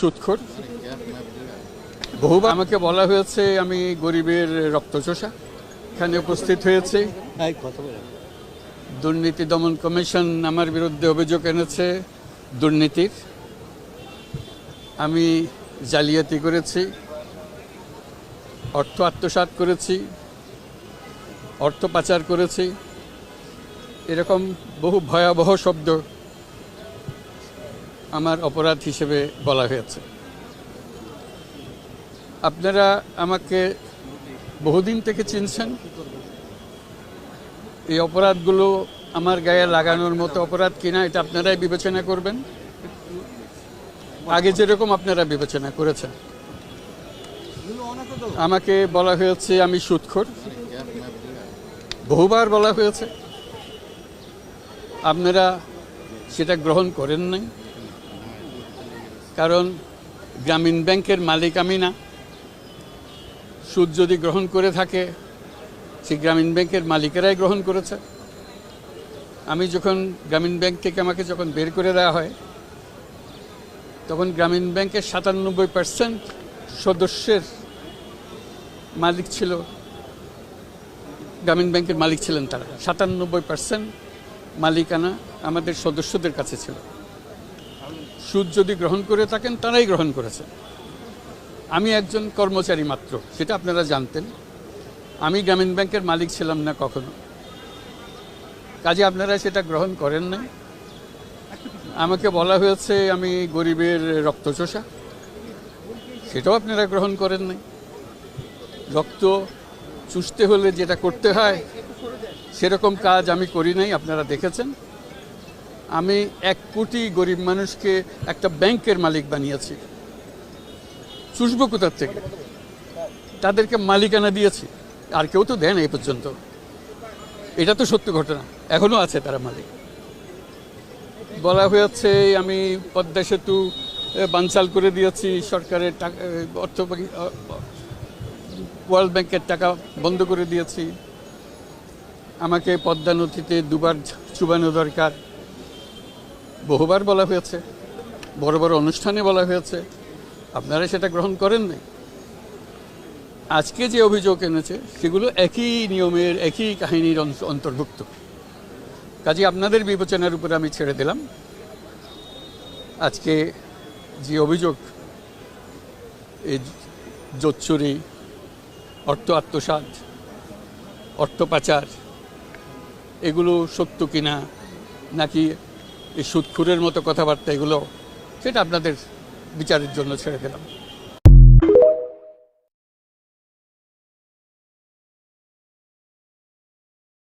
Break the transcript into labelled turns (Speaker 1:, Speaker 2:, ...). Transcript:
Speaker 1: সুৎখোর। বহুবার আমাকে বলা হয়েছে আমি গরিবের রক্তচোষা এখানে উপস্থিত হয়েছে। দুর্নীতি দমন কমিশন আমার বিরুদ্ধে অভিযোগ এনেছে দুর্নীতির। আমি জালিয়াতি করেছি অর্থ আত্মসাৎ করেছি অর্থ পাচার করেছি। এরকম বহু ভয়াবহ শব্দ আমার অপরাধ হিসেবে বলা হয়েছে। আপনারা আমাকে বহুদিন থেকে চিনছেন। এই অপরাধগুলো আমার গায়ে লাগানোর মতো অপরাধ কিনা এটা আপনারাই বিবেচনা করবেন। আগে যেরকম আপনারা বিবেচনা করেছেন। আমাকে বলা হয়েছে আমি সুৎখোর। বহুবার বলা হয়েছে। আপনারা সেটা গ্রহণ করেন নাই। কারণ গ্রামীণ ব্যাংকের মালিক আমি না। সুদ যদি গ্রহণ করে থাকে সে গ্রামীণ ব্যাংকের মালিকেরাই গ্রহণ করেছে। আমি যখন গ্রামীণ ব্যাংক থেকে আমাকে যখন বের করে দেওয়া হয়, তখন গ্রামীণ ব্যাংকের সাতানব্বই পার্সেন্ট সদস্যের মালিক ছিল, গ্রামীণ ব্যাংকের মালিক ছিলেন তারা। সাতানব্বই পার্সেন্ট মালিকানা আমাদের সদস্যদের কাছে ছিল। সুদ যদি গ্রহণ করে থাকেন, তারাই গ্রহণ করেছে। আমি একজন কর্মচারী মাত্র, সেটা আপনারা জানতেন। আমি গ্রামীণ ব্যাংকের মালিক ছিলাম না কখনো। কাজে আপনারা সেটা গ্রহণ করেন নাই। আমাকে বলা হয়েছে, আমি গরিবের রক্তচোষা। সেটাও আপনারা গ্রহণ করেন নাই। রক্ত চুষতে হলে যেটা করতে হয়, সেরকম কাজ আমি করি নাই, আপনারা দেখেছেন। আমি এক কোটি গরিব মানুষকে একটা ব্যাংকের মালিক বানিয়েছি। চুষবো কোথার থেকে? তাদেরকে মালিকানা দিয়েছি। আর কেউ তো দেন এই পর্যন্ত। এটা তো সত্য ঘটনা। এখনও আছে তারা মালিক। বলা হয়েছে, আমি পদ্মা সেতু বানচাল করে দিয়েছি। সরকারের টাকা অর্থ ওয়ার্ল্ড ব্যাংকের টাকা বন্ধ করে দিয়েছি। আমাকে পদ্মা নথিতে দুবার চুবানো দরকার। বহুবার বলা হয়েছে, বড় বড় অনুষ্ঠানে বলা হয়েছে, আপনারা সেটা গ্রহণ করেন নাই। আজকে যে অভিযোগ এনেছে, সেগুলো একই নিয়মের, একই কাহিনীর অন্তর্ভুক্ত। কাজে আপনাদের বিবেচনার উপরে আমি ছেড়ে দিলাম। আজকে যে অভিযোগ এই জোচ্চুরি, অর্থ আত্মসাৎ, অর্থ পাচার, এগুলো সত্য কিনা, নাকি এই সুদখুরের মতো কথাবার্তা এগুলো সেটা আপনাদের বিচারের জন্য ছেড়ে দিলাম।